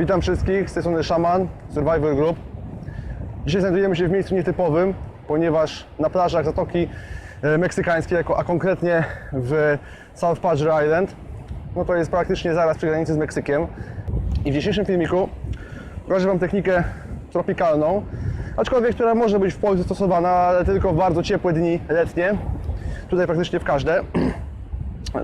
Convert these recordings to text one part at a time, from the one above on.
Witam wszystkich, z tej strony Szaman, Survivor Group. Dzisiaj znajdujemy się w miejscu nietypowym, ponieważ na plażach Zatoki e, Meksykańskiej, a konkretnie w South Padre Island, no to jest praktycznie zaraz przy granicy z Meksykiem. I w dzisiejszym filmiku pokażę Wam technikę tropikalną, aczkolwiek która może być w Polsce stosowana, ale tylko w bardzo ciepłe dni letnie, tutaj praktycznie w każde.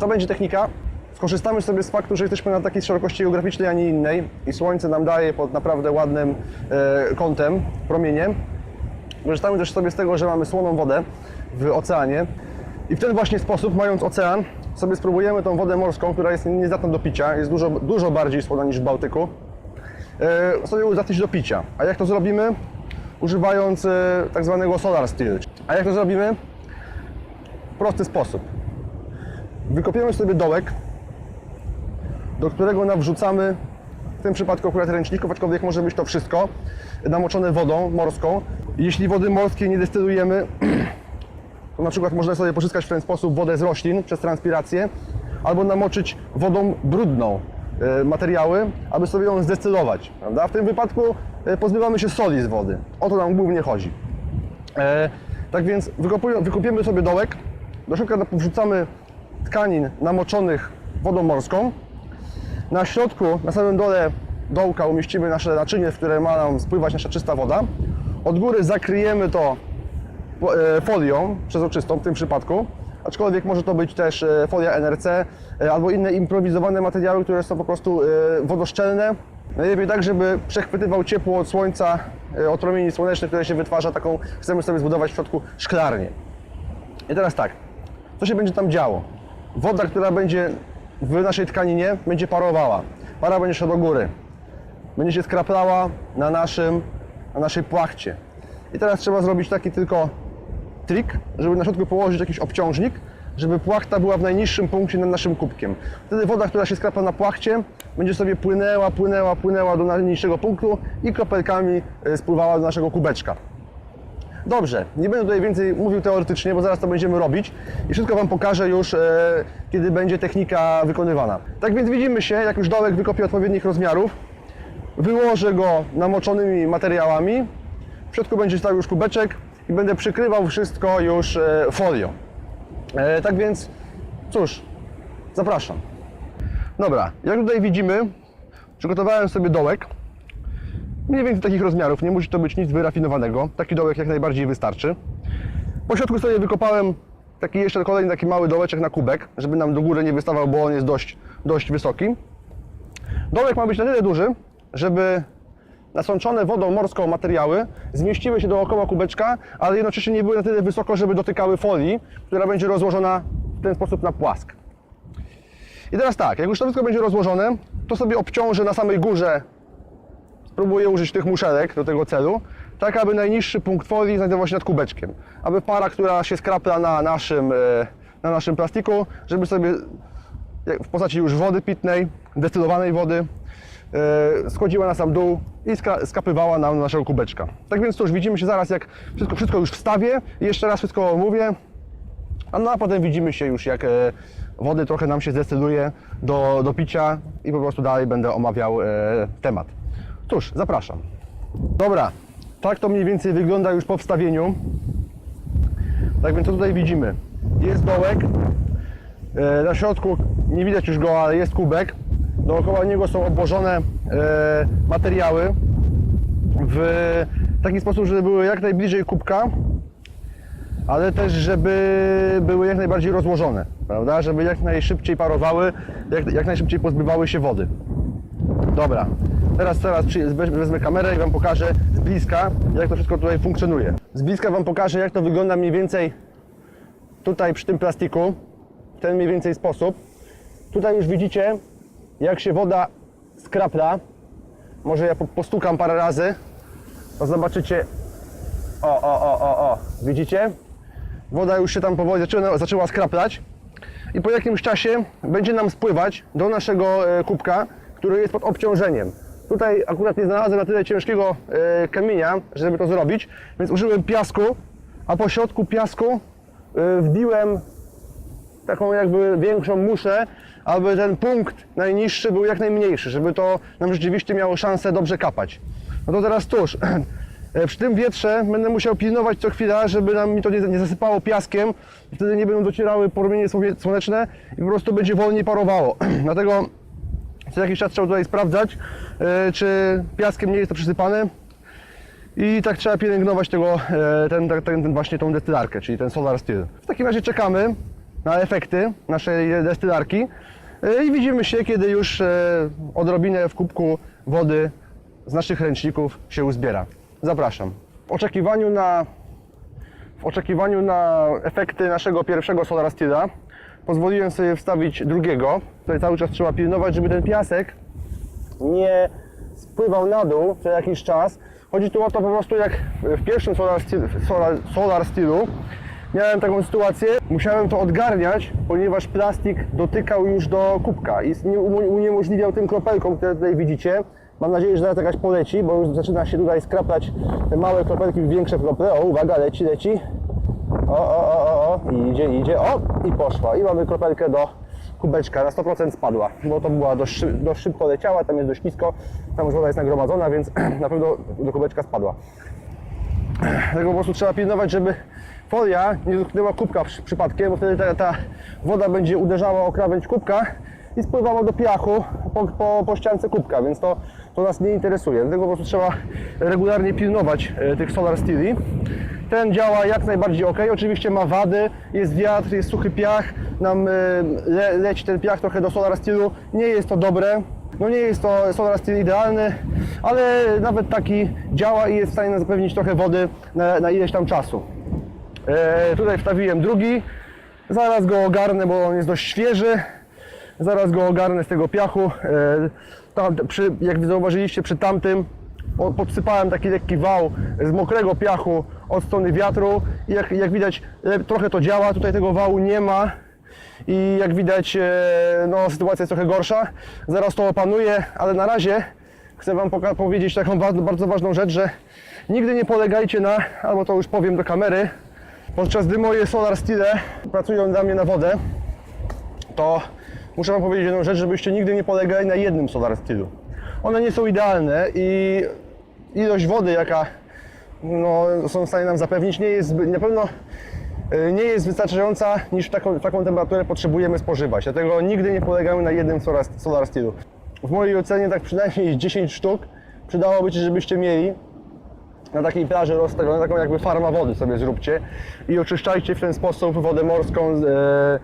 To będzie technika. Skorzystamy sobie z faktu, że jesteśmy na takiej szerokości geograficznej, a nie innej i słońce nam daje pod naprawdę ładnym e, kątem, promieniem. Korzystamy też sobie z tego, że mamy słoną wodę w oceanie i w ten właśnie sposób, mając ocean, sobie spróbujemy tą wodę morską, która jest niezdatna do picia, jest dużo, dużo bardziej słona niż w Bałtyku, e, sobie udatnić do picia. A jak to zrobimy? Używając e, tak zwanego solar steel. A jak to zrobimy? W prosty sposób. Wykopiemy sobie dołek, do którego nawrzucamy, w tym przypadku akurat ręczników, aczkolwiek może być to wszystko, namoczone wodą morską. Jeśli wody morskiej nie destylujemy, to na przykład można sobie pozyskać w ten sposób wodę z roślin przez transpirację, albo namoczyć wodą brudną e, materiały, aby sobie ją zdestylować. Prawda? W tym wypadku e, pozbywamy się soli z wody. O to nam głównie chodzi. E, tak więc wykopiemy sobie dołek, do środka wrzucamy tkanin namoczonych wodą morską. Na środku, na samym dole dołka umieścimy nasze naczynie, w które ma nam spływać nasza czysta woda. Od góry zakryjemy to e, folią przezroczystą w tym przypadku, aczkolwiek może to być też e, folia NRC e, albo inne improwizowane materiały, które są po prostu wodoszczelne. Najlepiej tak, żeby przechwytywał ciepło od słońca, od promieni słonecznych, które się wytwarza, taką chcemy sobie zbudować w środku szklarnię. I teraz tak, co się będzie tam działo? Woda, która będzie w naszej tkaninie, będzie parowała. Para będzie szła do góry. Będzie się skraplała na, naszym, na naszej płachcie. I teraz trzeba zrobić taki tylko trik, żeby na środku położyć jakiś obciążnik, żeby płachta była w najniższym punkcie nad naszym kubkiem. Wtedy woda, która się skrapla na płachcie, będzie sobie płynęła, płynęła, płynęła do najniższego punktu i kropelkami e, spływała do naszego kubeczka. Dobrze, nie będę tutaj więcej mówił teoretycznie, bo zaraz to będziemy robić i wszystko Wam pokażę już, e, kiedy będzie technika wykonywana. Tak więc widzimy się, jak już dołek wykopię odpowiednich rozmiarów, wyłożę go namoczonymi materiałami, w środku będzie stał już kubeczek i będę przykrywał wszystko już e, folią. E, tak więc, cóż, zapraszam. Dobra, jak tutaj widzimy, przygotowałem sobie dołek, mniej więcej takich rozmiarów, nie musi to być nic wyrafinowanego. Taki dołek jak najbardziej wystarczy. Po środku sobie wykopałem taki jeszcze kolejny taki mały dołeczek na kubek, żeby nam do góry nie wystawał, bo on jest dość, dość wysoki. Dołek ma być na tyle duży, żeby nasączone wodą morską materiały zmieściły się dookoła kubeczka, ale jednocześnie nie były na tyle wysoko, żeby dotykały folii, która będzie rozłożona w ten sposób na płask. I teraz tak, jak już to wszystko będzie rozłożone, to sobie obciążę na samej górze Spróbuję użyć tych muszelek do tego celu, tak aby najniższy punkt folii znajdował się nad kubeczkiem. Aby para, która się skrapla na naszym, e, na naszym plastiku, żeby sobie w postaci już wody pitnej, destylowanej wody, e, schodziła na sam dół i skapywała nam naszego kubeczka. Tak więc cóż, widzimy się zaraz, jak wszystko, wszystko już wstawię i jeszcze raz wszystko omówię, a, no, a potem widzimy się już, jak e, wody trochę nam się zdestyluje do, do picia i po prostu dalej będę omawiał temat. Cóż, zapraszam. Dobra, tak to mniej więcej wygląda już po wstawieniu. Tak więc co tutaj widzimy? Jest dołek, e, na środku nie widać już go, ale jest kubek. Dookoła niego są obłożone e, materiały w taki sposób, żeby były jak najbliżej kubka, ale też żeby były jak najbardziej rozłożone, prawda? Żeby jak najszybciej parowały, jak, jak najszybciej pozbywały się wody. Dobra, teraz, teraz wezmę kamerę i Wam pokażę z bliska, jak to wszystko tutaj funkcjonuje. Z bliska Wam pokażę, jak to wygląda mniej więcej tutaj przy tym plastiku, w ten mniej więcej sposób. Tutaj już widzicie, jak się woda skrapla. Może ja po- postukam parę razy, to zobaczycie. O, o, o, o, o, widzicie? Woda już się tam powoli zaczęła, zaczęła skraplać i po jakimś czasie będzie nam spływać do naszego e, kubka, który jest pod obciążeniem. Tutaj akurat nie znalazłem na tyle ciężkiego e, kamienia, żeby to zrobić, więc użyłem piasku, a po środku piasku e, wbiłem taką jakby większą muszę, aby ten punkt najniższy był jak najmniejszy, żeby to nam rzeczywiście miało szansę dobrze kapać. No to teraz tuż. E, Przy tym wietrze będę musiał pilnować co chwila, żeby nam mi to nie, zasypało piaskiem. Wtedy nie będą docierały promienie słoneczne i po prostu będzie wolniej parowało. Dlatego co jakiś czas trzeba tutaj sprawdzać, e, czy piaskiem nie jest to przysypane. I tak trzeba pielęgnować tego, e, ten, ten, ten właśnie tą destylarkę, czyli ten Solar Steel. W takim razie czekamy na efekty naszej destylarki e, i widzimy się, kiedy już odrobinę w kubku wody z naszych ręczników się uzbiera. Zapraszam. W oczekiwaniu na, w oczekiwaniu na efekty naszego pierwszego Solar Steela pozwoliłem sobie wstawić drugiego. Tutaj cały czas trzeba pilnować, żeby ten piasek nie spływał na dół co jakiś czas. Chodzi tu o to po prostu jak w pierwszym Solar, Steel, Solar, Solar Steelu miałem taką sytuację, musiałem to odgarniać, ponieważ plastik dotykał już do kubka i nie- uniemożliwiał tym kropelkom, które tutaj widzicie. Mam nadzieję, że zaraz jakaś poleci, bo już zaczyna się tutaj skraplać te małe kropelki w większe krople. O, uwaga, leci, leci. O, o, o, o, o, idzie, idzie, o, i poszła. I mamy kropelkę do kubeczka, na 100% spadła, bo to była dość, dość szybko leciała, tam jest dość nisko, tam już woda jest nagromadzona, więc na pewno do kubeczka spadła. Dlatego po prostu trzeba pilnować, żeby folia nie dotknęła kubka przy, przypadkiem, bo wtedy ta, ta woda będzie uderzała o krawędź kubka i spływała do piachu po, po, po ściance kubka, więc to, to nas nie interesuje. Dlatego po prostu trzeba regularnie pilnować e, tych Solar Steeli. Ten działa jak najbardziej ok. Oczywiście ma wady, jest wiatr, jest suchy piach, nam e, le, leci ten piach trochę do Solar Steelu. Nie jest to dobre. No nie jest to Solar Steel idealny, ale nawet taki działa i jest w stanie zapewnić trochę wody na, na ileś tam czasu. E, tutaj wstawiłem drugi. Zaraz go ogarnę, bo on jest dość świeży. Zaraz go ogarnę z tego piachu. E, tam, przy, jak zauważyliście przy tamtym, podsypałem taki lekki wał z mokrego piachu od strony wiatru. I jak, jak widać, trochę to działa. Tutaj tego wału nie ma. I jak widać, e, no, sytuacja jest trochę gorsza. Zaraz to opanuję, ale na razie chcę Wam powiedzieć taką bardzo ważną rzecz, że nigdy nie polegajcie na, albo to już powiem do kamery, podczas gdy moje Solar Steele pracują dla mnie na wodę, to muszę Wam powiedzieć jedną rzecz, żebyście nigdy nie polegali na jednym Solar Steelu. One nie są idealne i ilość wody, jaka no, są w stanie nam zapewnić, nie jest na pewno e, nie jest wystarczająca, niż taką, taką temperaturę potrzebujemy spożywać. Dlatego nigdy nie polegamy na jednym Solar, solar Steelu. W mojej ocenie tak przynajmniej 10 sztuk przydałoby się, żebyście mieli na takiej plaży rozstawione, taką jakby farma wody sobie zróbcie i oczyszczajcie w ten sposób wodę morską e,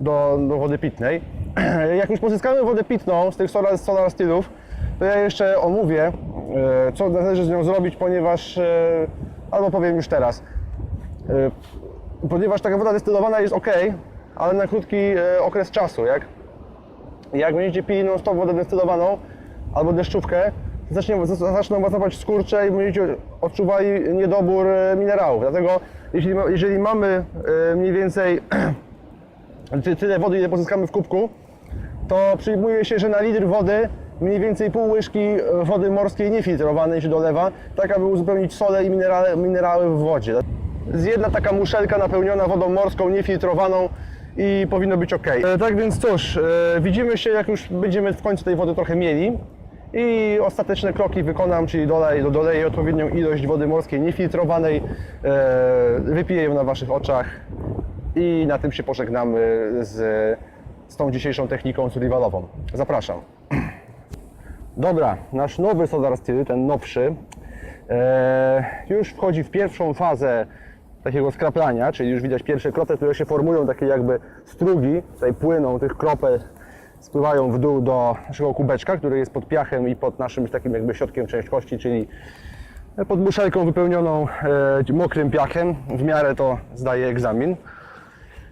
do, do wody pitnej. Jak już pozyskamy wodę pitną z tych solar, solar stylów, to ja jeszcze omówię, e, co należy z nią zrobić, ponieważ, e, albo powiem już teraz, E, ponieważ taka woda destylowana jest ok, ale na krótki okres czasu, jak jak będziecie pili non stop wodę destylowaną albo deszczówkę, zacznie, zaczną was łapać skurcze i będziecie odczuwali niedobór minerałów. Dlatego jeśli, jeżeli mamy mniej więcej ty- tyle wody, ile pozyskamy w kubku, to przyjmuje się, że na litr wody mniej więcej pół łyżki e, wody morskiej niefiltrowanej się dolewa, tak aby uzupełnić sole i minerały, minerały w wodzie. Jedna taka muszelka napełniona wodą morską niefiltrowaną i powinno być ok. E, tak więc cóż, e, widzimy się jak już będziemy w końcu tej wody trochę mieli i ostateczne kroki wykonam, czyli dolej, do- doleję odpowiednią ilość wody morskiej niefiltrowanej, wypiję ją na Waszych oczach i na tym się pożegnamy z, z tą dzisiejszą techniką survivalową. Zapraszam. Dobra, nasz nowy Solar Steel, ten nowszy, e, już wchodzi w pierwszą fazę takiego skraplania, czyli już widać pierwsze krople, które się formują, takie jakby strugi, tutaj płyną tych kropel, spływają w dół do naszego kubeczka, który jest pod piachem i pod naszym takim jakby środkiem ciężkości, czyli pod muszelką wypełnioną e, mokrym piachem. W miarę to zdaje egzamin.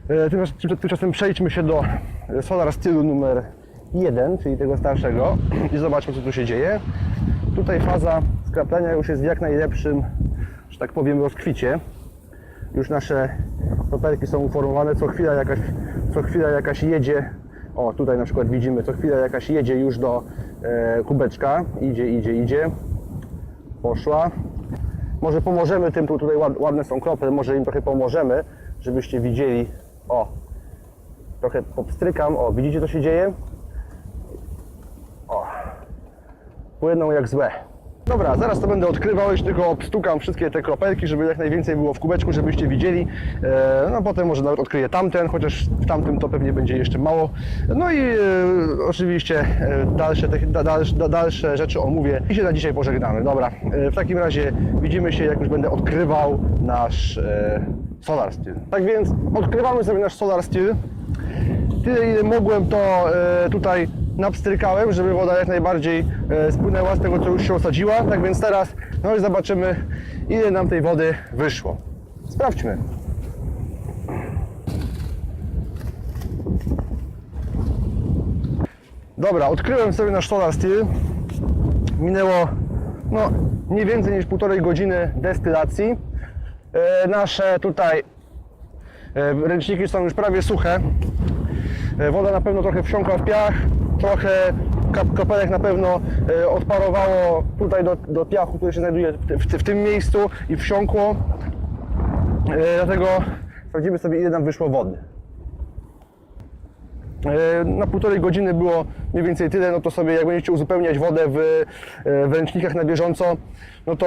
E, Tymczasem, przejdźmy się do Solar Steelu numer 1, czyli tego starszego i zobaczmy co tu się dzieje. Tutaj faza skraplania już jest w jak najlepszym, że tak powiem, rozkwicie. Już nasze kropelki są uformowane, co chwila jakaś, co chwila jakaś jedzie. O, tutaj na przykład widzimy, co chwila jakaś jedzie już do e, kubeczka. Idzie, idzie, idzie. Poszła. Może pomożemy tym, tu tutaj ład- ładne są krople, może im trochę pomożemy, żebyście widzieli. O, trochę popstrykam. O, widzicie co się dzieje? O, płyną jak złe. Dobra, zaraz to będę odkrywał, już tylko obstukam wszystkie te kropelki, żeby jak najwięcej było w kubeczku, żebyście widzieli. E, no potem może nawet odkryję tamten, chociaż w tamtym to pewnie będzie jeszcze mało. No i e, oczywiście e, dalsze, dalsze, da, dalsze rzeczy omówię i się na dzisiaj pożegnamy. Dobra, w takim razie widzimy się, jak już będę odkrywał nasz Solar Steel. Tak więc odkrywamy sobie nasz Solar Steel. Tyle ile mogłem to tutaj napstrykałem, żeby woda jak najbardziej e, spłynęła z tego co już się osadziła. Tak więc teraz no i zobaczymy ile nam tej wody wyszło. Sprawdźmy. Dobra, odkryłem sobie nasz Solar Steel. Minęło no, nie więcej niż półtorej godziny destylacji. E, nasze tutaj e, ręczniki są już prawie suche. Woda na pewno trochę wsiąkła w piach, trochę kap- kropelek na pewno e, odparowało tutaj do, do piachu, który się znajduje w, w, tym miejscu i wsiąkło. E, Dlatego sprawdzimy sobie ile nam wyszło wody. E, Na półtorej godziny było mniej więcej tyle, no to sobie jak będziecie uzupełniać wodę w, w ręcznikach na bieżąco, no to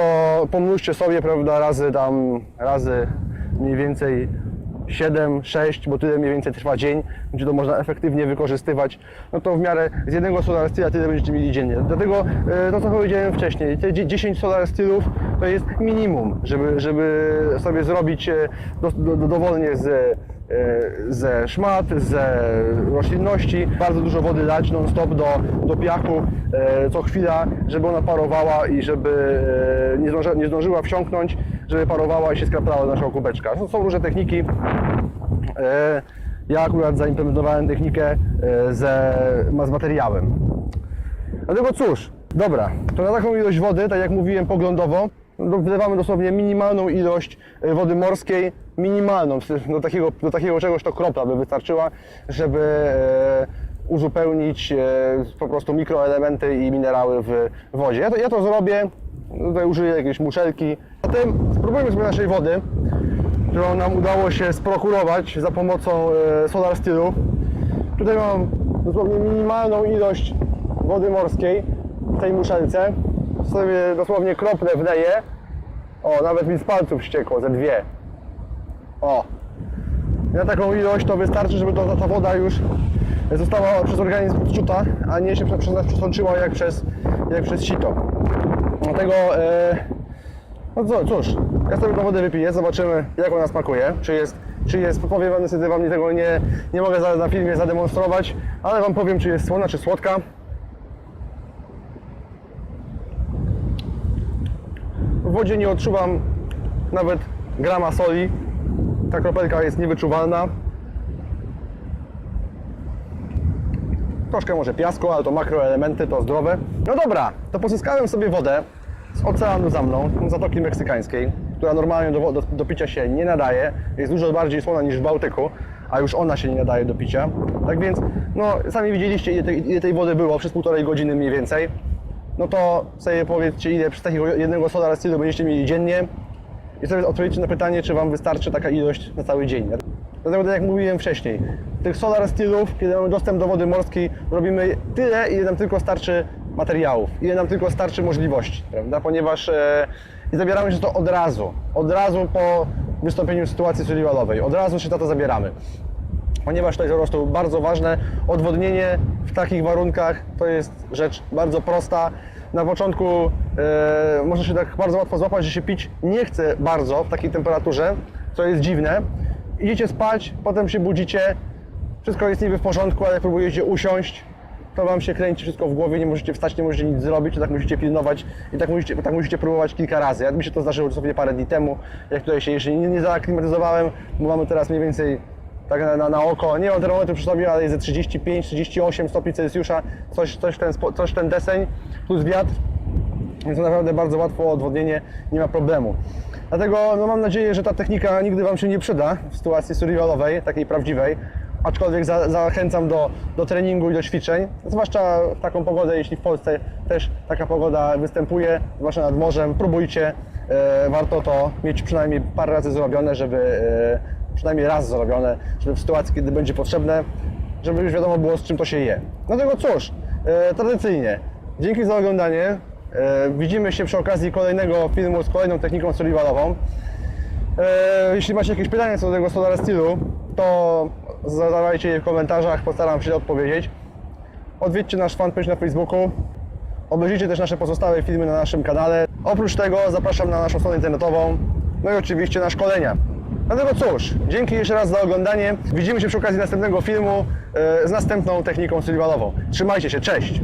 pomnóżcie sobie, prawda, razy tam, razy mniej więcej 7, 6, bo tyle mniej więcej trwa dzień, gdzie to można efektywnie wykorzystywać, no to w miarę z jednego solar steela tyle będziecie mieli dziennie. Dlatego e, to co powiedziałem wcześniej, te dzie- 10 solar steelów to jest minimum, żeby, żeby sobie zrobić e, do, do, dowolnie z e, ze szmat, ze roślinności, bardzo dużo wody lać non-stop do, do piachu co chwila, żeby ona parowała i żeby nie, zdąży, nie zdążyła wsiąknąć, żeby parowała i się skraplała do naszego kubeczka. To są różne techniki. Ja akurat zaimplementowałem technikę e, ze, z materiałem. Dlatego cóż, dobra, to na taką ilość wody, tak jak mówiłem poglądowo, do- wylewamy dosłownie minimalną ilość e, wody morskiej, minimalną, do takiego, do takiego czegoś to kropla by wystarczyła, żeby e, uzupełnić po prostu mikroelementy i minerały w wodzie. Ja to, ja to zrobię, tutaj użyję jakiejś muszelki. Zatem spróbujmy sobie naszej wody, którą nam udało się sprokurować za pomocą e, Solar Steelu. Tutaj mam dosłownie minimalną ilość wody morskiej w tej muszelce. Sobie dosłownie krople wleję. O, nawet mi z palców ściekło, ze dwie. O. Na taką ilość to wystarczy, żeby to, ta woda już została przez organizm odczuta, a nie się prze- przez nas przesączyła jak przez, jak przez sito. Dlatego, e, no cóż, ja sobie tą wodę wypiję, zobaczymy jak ona smakuje, czy jest, czy jest, powiem wam niestety wam tego nie, nie mogę za, na filmie zademonstrować, ale wam powiem czy jest słona, czy słodka. W wodzie nie odczuwam nawet grama soli, ta kropelka jest niewyczuwalna. Troszkę może piasku, ale to makroelementy, to zdrowe. No dobra, to pozyskałem sobie wodę z oceanu za mną, z Zatoki Meksykańskiej, która normalnie do, do, do picia się nie nadaje. Jest dużo bardziej słona niż w Bałtyku, a już ona się nie nadaje do picia. Tak więc, no sami widzieliście ile tej, ile tej wody było przez półtorej godziny mniej więcej. No to sobie powiedzcie ile przy takiego jednego solar steelu będziecie mieli dziennie i sobie odpowiedzcie na pytanie, czy Wam wystarczy taka ilość na cały dzień. Dlatego, tak jak mówiłem wcześniej, tych solar steelów, kiedy mamy dostęp do wody morskiej, robimy tyle, ile nam tylko starczy materiałów, ile nam tylko starczy możliwości, prawda? Ponieważ e, i zabieramy się to od razu, od razu po wystąpieniu sytuacji survivalowej, od razu się za to zabieramy ponieważ to jest prostu bardzo ważne. Odwodnienie w takich warunkach to jest rzecz bardzo prosta. Na początku e, może się tak bardzo łatwo złapać, że się pić nie chce bardzo w takiej temperaturze, co jest dziwne. Idziecie spać, potem się budzicie, wszystko jest niby w porządku, ale próbujecie usiąść, to wam się kręci wszystko w głowie, nie możecie wstać, nie możecie nic zrobić, tak musicie pilnować i tak musicie, tak musicie próbować kilka razy. Jak mi się to zdarzyło dosłownie parę dni temu, jak tutaj się jeszcze nie, nie zaaklimatyzowałem, bo mamy teraz mniej więcej tak na, na, na oko, nie mam termometru przy sobie, ale jest ze 35-38 stopni Celsjusza, coś, coś, ten, coś ten deseń, plus wiatr, więc naprawdę bardzo łatwo odwodnienie, nie ma problemu. Dlatego no, mam nadzieję, że ta technika nigdy Wam się nie przyda w sytuacji survivalowej, takiej prawdziwej, aczkolwiek za, zachęcam do, do treningu i do ćwiczeń, zwłaszcza w taką pogodę, jeśli w Polsce też taka pogoda występuje, zwłaszcza nad morzem, próbujcie, e, warto to mieć przynajmniej parę razy zrobione, żeby e, przynajmniej raz zrobione, żeby w sytuacji, kiedy będzie potrzebne, żeby już wiadomo było, z czym to się je. Dlatego cóż, e, tradycyjnie, dzięki za oglądanie. E, widzimy się przy okazji kolejnego filmu z kolejną techniką survivalową. E, jeśli macie jakieś pytania co do tego Solar Steelu, to zadawajcie je w komentarzach, postaram się odpowiedzieć. Odwiedźcie nasz fanpage na Facebooku. Obejrzyjcie też nasze pozostałe filmy na naszym kanale. Oprócz tego zapraszam na naszą stronę internetową, no i oczywiście na szkolenia. Dlatego cóż, dzięki jeszcze raz za oglądanie. Widzimy się przy okazji następnego filmu e, z następną techniką survivalową. Trzymajcie się, cześć!